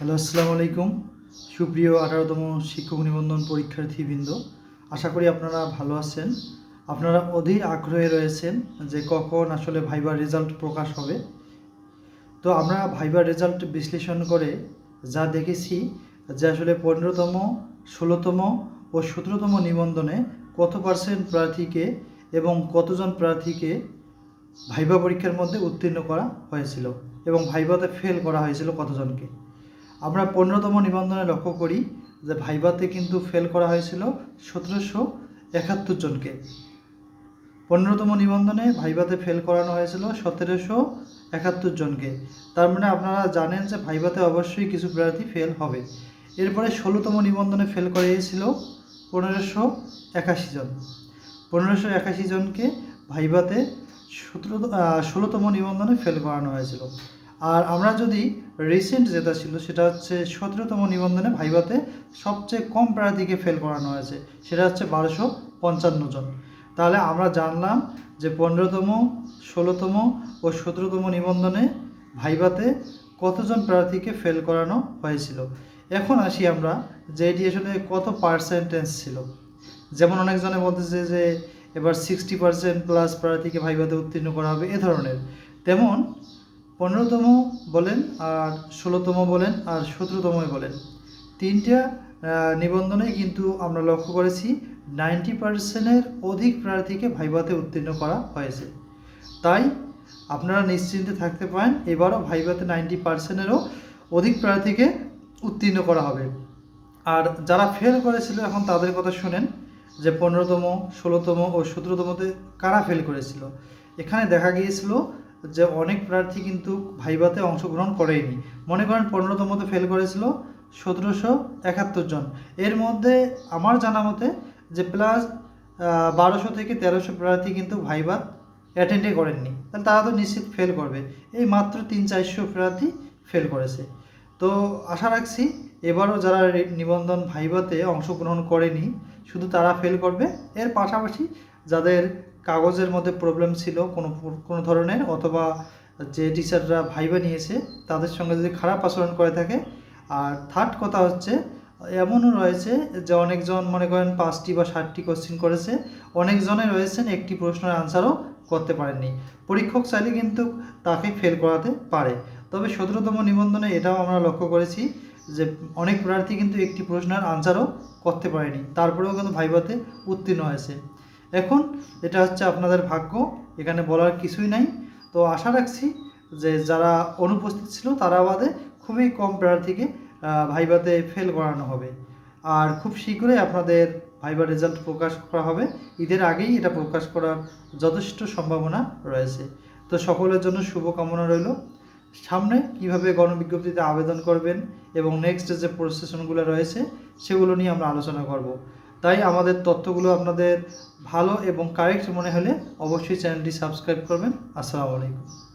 Hello, আসসালামু আলাইকুম। সুপ্রিয় আঠারোতম শিক্ষক নিবন্ধন পরীক্ষার্থীবৃন্দ, আশা করি আপনারা ভালো আছেন। আপনারা অধীর আগ্রহে রয়েছেন যে কখন আসলে ভাইবার রেজাল্ট প্রকাশ হবে। তো আমরা ভাইবার রেজাল্ট বিশ্লেষণ করে যা দেখেছি যে আসলে পনেরোতম, ষোলোতম ও সতেরোতম নিবন্ধনে কত পার্সেন্ট প্রার্থীকে এবং কতজন প্রার্থীকে ভাইবা পরীক্ষার মধ্যে উত্তীর্ণ করা হয়েছিল এবং ভাইভাতে ফেল করা হয়েছিল কতজনকে। আমরা পনেরোতম নিবন্ধনে লক্ষ্য করি যে ভাইভাতে কিন্তু ফেল করা হয়েছিল সতেরোশো একাত্তর জনকে। পনেরোতম নিবন্ধনে ভাইভাতে ফেল করানো হয়েছিল সতেরোশো একাত্তর জনকে। তার মানে আপনারা জানেন যে ভাইভাতে অবশ্যই কিছু প্রার্থী ফেল হবে। এরপরে ষোলোতম নিবন্ধনে ফেল করিয়েছিল পনেরোশো একাশি জন। পনেরোশো একাশি জনকে ভাইভাতে সতেরো ষোলোতম নিবন্ধনে ফেল করানো হয়েছিল। আর আমরা যদি রিসেন্ট যেটা ছিল, সেটা হচ্ছে সতেরোতম নিবন্ধনে ভাইভাতে সবচেয়ে কম প্রার্থীকে ফেল করানো হয়েছে, সেটা হচ্ছে বারোশো পঞ্চান্ন জন। তাহলে আমরা জানলাম যে পনেরোতম, ষোলোতম ও সতেরোতম নিবন্ধনে ভাইভাতে কতজন প্রার্থীকে ফেল করানো হয়েছিল। এখন আসি আমরা যে এটি আসলে কত পার্সেন্টেজ ছিল। যেমন অনেকজনে বলতেছে যে এবার সিক্সটি পার্সেন্ট প্লাস প্রার্থীকে ভাইভাতে উত্তীর্ণ করা হবে এ ধরনের। তেমন পনেরোতম বলেন আর ষোলোতম বলেন আর সতেরোতমই বলেন। তিনটা আহ, নিবন্ধনেই কিন্তু আমরা লক্ষ্য করেছি নাইনটি পার্সেন্টের অধিক প্রার্থীকে ভাইভাতে উত্তীর্ণ করা হয়েছে। তাই আপনারা নিশ্চিন্তে থাকতে পারেন এবারও ভাইভাতে নাইনটি পার্সেন্টেরও অধিক প্রার্থীকে উত্তীর্ণ করা হবে। আর যারা ফেল করেছিল এখন তাদের কথা শুনেন যে পনেরোতম ষোলোতম ও সতেরোতমতে কারা ফেল করেছিল। এখানে দেখা গিয়েছিল যে অনেক প্রার্থী কিন্তু ভাইভাতে অংশগ্রহণ করেনি মনে করেন পনেরোতম পনেরোতমতে ফেল করেছিল সতেরোশো একাত্তর জন। এর মধ্যে আমার জানা মতে যে প্লাস বারোশো থেকে তেরোশো প্রার্থী কিন্তু ভাইভাত অ্যাটেন্ডে করেননি। তাহলে তারা তো নিশ্চিত ফেল করবে। এই মাত্র তিন চারশো প্রার্থী ফেল করেছে। তো আশা রাখছি এবারও যারা নিবন্ধন ভাইভাতে অংশগ্রহণ করেনি, শুধু তারা ফেল করবে। এর পাশাপাশি যাদের কাগজের মধ্যে প্রবলেম ছিল কোনো কোনো ধরনের অথবা যে টিচাররা ভাইবা নিয়েছে, তাদের সঙ্গে যদি খারাপ আচরণ করে থাকে, আর থার্ড কথা হচ্ছে, এমনও রয়েছে যে অনেকজন মনে করেন পাঁচটি বা ষাটটি কোশ্চিন করেছে, অনেকজনে রয়েছেন একটি প্রশ্নের আনসারও করতে পারেননি। পরীক্ষক চাইলে কিন্তু তাকে ফেল করাতে পারে। তবে সতেরোতম নিবন্ধনে এটাও আমরা লক্ষ্য করেছি যে অনেক প্রার্থী কিন্তু একটি প্রশ্নের আনসারও করতে পারেনি। তারপরেও কিন্তু ভাইভাতে উত্তীর্ণ হয়েছে। এখন এটা হচ্ছে আপনাদের ভাগ্য, এখানে বলার কিছুই নাই। তো আশা রাখছি যে যারা অনুপস্থিত ছিল তারা বাদে খুবই কম প্রার্থীকে ভাইভাতে ফেল করানো হবে। আর খুব শীঘ্রই আপনাদের ভাইবার রেজাল্ট প্রকাশ করা হবে। ঈদের আগেই এটা প্রকাশ করার যথেষ্ট সম্ভাবনা রয়েছে। তো সকলের জন্য শুভকামনা রইল। সামনে কীভাবে গণবিজ্ঞপ্তিতে আবেদন করবেন এবং নেক্সট যে প্রসেশনগুলো রয়েছে, সেগুলো নিয়ে আমরা আলোচনা করব। তাই আমাদের তথ্যগুলো আপনাদের ভালো এবং কারেক্ট মনে হলে অবশ্যই চ্যানেলটি সাবস্ক্রাইব করবেন। আসসালামু আলাইকুম।